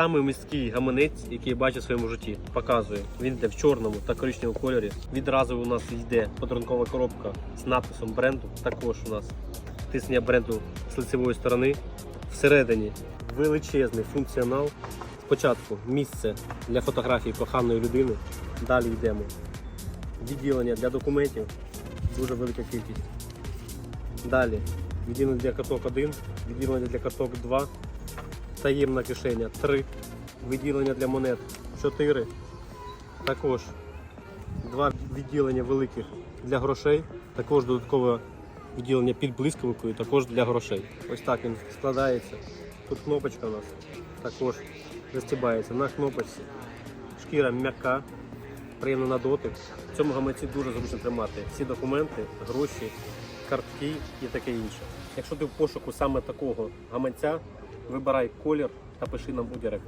самий міський гаманець, який я бачив в своєму житті. Показую. Він йде в чорному та коричневому кольорі. Відразу у нас йде подарункова коробка з надписом бренду. Також у нас тиснення бренду з лицевої сторони. Всередині величезний функціонал. Спочатку місце для фотографії коханої людини. Далі йдемо. Відділення для документів. Дуже велика кількість. Далі відділення для карток 1, відділення для карток 2, таємна кишеня 3, відділення для монет 4. Також два відділення великих для грошей, також додаткове відділення під блискавкою, також для грошей. Ось так він складається. Тут кнопочка у нас також застібається на кнопочці. Шкіра м'яка, приємна на дотик. В цьому гаманці дуже зручно тримати всі документи, гроші, картки і таке інше. Якщо ти в пошуку саме такого гаманця, вибирай колір та пиши нам у директ.